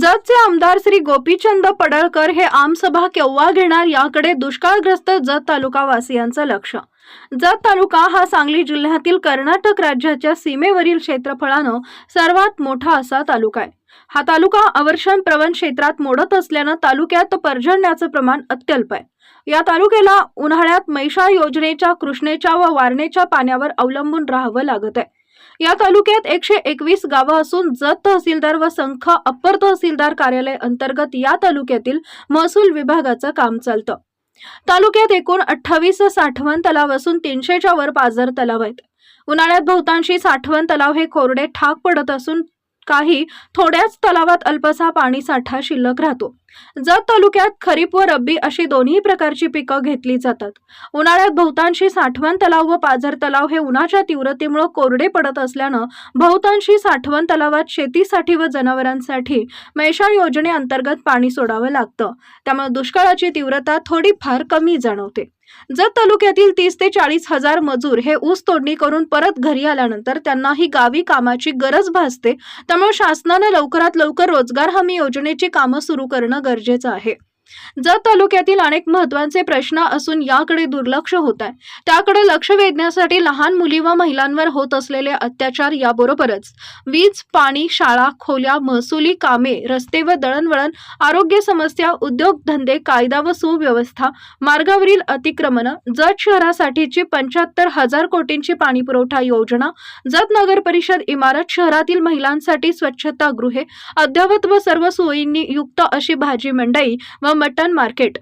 जतचे आमदार श्री गोपीचंद पडळकर हे आमसभा केव्हा घेणार याकडे दुष्काळग्रस्त जत तालुकावासियांचं लक्ष. जत तालुका हा सांगली जिल्ह्यातील कर्नाटक राज्याच्या सीमेवरील क्षेत्रफळानं सर्वात मोठा असा तालुका आहे. हा तालुका अवर्षण प्रवण क्षेत्रात मोडत असल्यानं तालुक्यात पर्जन्याचं प्रमाण अत्यल्प आहे. या तालुक्याला उन्हाळ्यात मैशा योजनेच्या कृष्णेच्या व वारणेच्या पाण्यावर अवलंबून राहावं लागत आहे. या तालुक्यात एकशे एकवीस गावं असून जत तहसीलदार व संख अप्पर तहसीलदार कार्यालय अंतर्गत या तालुक्यातील महसूल विभागाचं काम चालतं. तालुक्यात एकूण अठ्ठावीस साठवण तलाव असून तीनशेच्या वर पाझर तलाव आहेत. उन्हाळ्यात बहुतांशी साठवण तलाव हे कोरडे ठाक पडत असून काही थोड्याच तलावात अल्पसा पाणी साठा शिल्लक राहतो. जत तालुक्यात खरीप व रब्बी अशी दोन्ही प्रकारची पिकं घेतली जातात. उन्हाळ्यात बहुतांशी साठवण तलाव व पाझर तलाव हे उन्हाच्या तीव्रतेमुळे कोरडे पडत असल्यानं बहुतांशी साठवण तलावात शेतीसाठी व जनावरांसाठी मैशा योजनेअंतर्गत पाणी सोडावं लागतं. त्यामुळे दुष्काळाची तीव्रता थोडीफार कमी जाणवते. जत तालुक्यातील तीस ते चाळीस हजार मजूर हे ऊस तोडणी करून परत घरी आल्यानंतर त्यांना ही गावी कामाची गरज भासते त्यामुळे शासनानं लवकरात लवकर रोजगार हमी योजनेची कामं सुरू करणं गरजेचं आहे. जत तालुक्यातील अनेक महत्त्वाचे प्रश्न असून याकडे दुर्लक्ष होत आहे. त्याकडे लक्ष वेधण्यासाठी लहान मुली व महिलांवर होत असलेले अत्याचार याबरोबरच वीज पाणी शाळा खोल्या महसुली कामे रस्ते व दळणवळण आरोग्य समस्या उद्योगधंदे कायदा व सुव्यवस्था मार्गावरील अतिक्रमण जत शहरासाठीची पंच्याहत्तर हजार कोटींची पाणी पुरवठा योजना जत नगर परिषद इमारत शहरातील महिलांसाठी स्वच्छता गृहे अद्ययावत व सर्व सोयींनी युक्त अशी भाजी मंडई व मटण मार्केट.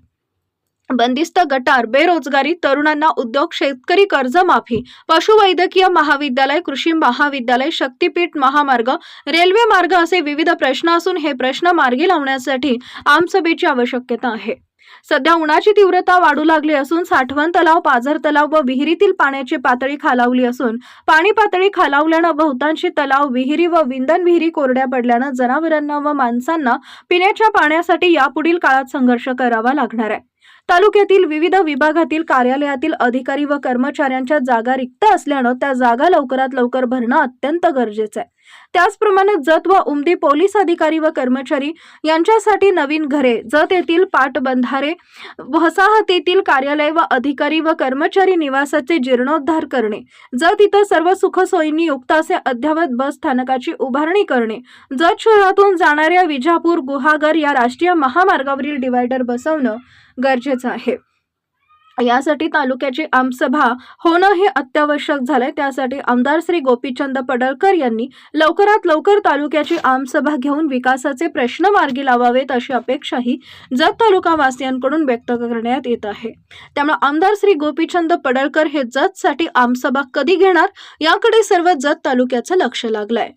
बंदिस्त गटार बेरोजगारी तरुणांना उद्योग शेतकरी कर्जमाफी पशुवैद्यकीय महाविद्यालय कृषी महाविद्यालय शक्तीपीठ महामार्ग रेल्वे मार्ग असे विविध प्रश्न असून हे प्रश्न मार्गी लावण्यासाठी आमसभेची आवश्यकता आहे. सध्या उन्हाची तीव्रता वाढू लागली असून साठवण तलाव पाझर तलाव व विहिरीतील पाण्याची पातळी खालावली असून पाणी पातळी खालावल्यानं बहुतांशी तलाव विहिरी व विंधन विहिरी कोरड्या पडल्यानं जनावरांना व माणसांना पिण्याच्या पाण्यासाठी यापुढील काळात संघर्ष करावा लागणार आहे. तालुक्यातील विविध विभागातील कार्यालयातील अधिकारी व कर्मचाऱ्यांच्या जागा रिक्त असल्यानं त्या जागा लवकरात लवकर भरणं अत्यंत गरजेचं आहे. त्याचप्रमाणे जत व उमदी पोलीस अधिकारी व कर्मचारी यांच्यासाठी नवीन घरे जत येथील पाटबंधारे वसाहतीतील कार्यालय व अधिकारी व कर्मचारी निवासाचे जीर्णोद्धार करणे जत इथं सर्व सुखसोयींनी युक्त असे अद्ययावत बस स्थानकाची उभारणी करणे जत शहरातून जाणाऱ्या विजापूर गुहागर या राष्ट्रीय महामार्गावरील डिवायडर बसवणं गरजेचं आहे. यासाठी तालुक्याची आमसभा होणं हे अत्यावश्यक झालंय. त्यासाठी आमदार श्री गोपीचंद पडळकर यांनी लवकरात लवकर तालुक्याची आमसभा घेऊन विकासाचे प्रश्न मार्गी लावावेत अशी अपेक्षाही जत तालुकावासियांकडून व्यक्त करण्यात येत आहे. त्यामुळे आमदार श्री गोपीचंद पडळकर हे जतसाठी आमसभा कधी घेणार? याकडे सर्व जत तालुक्याचं लक्ष लागलंय.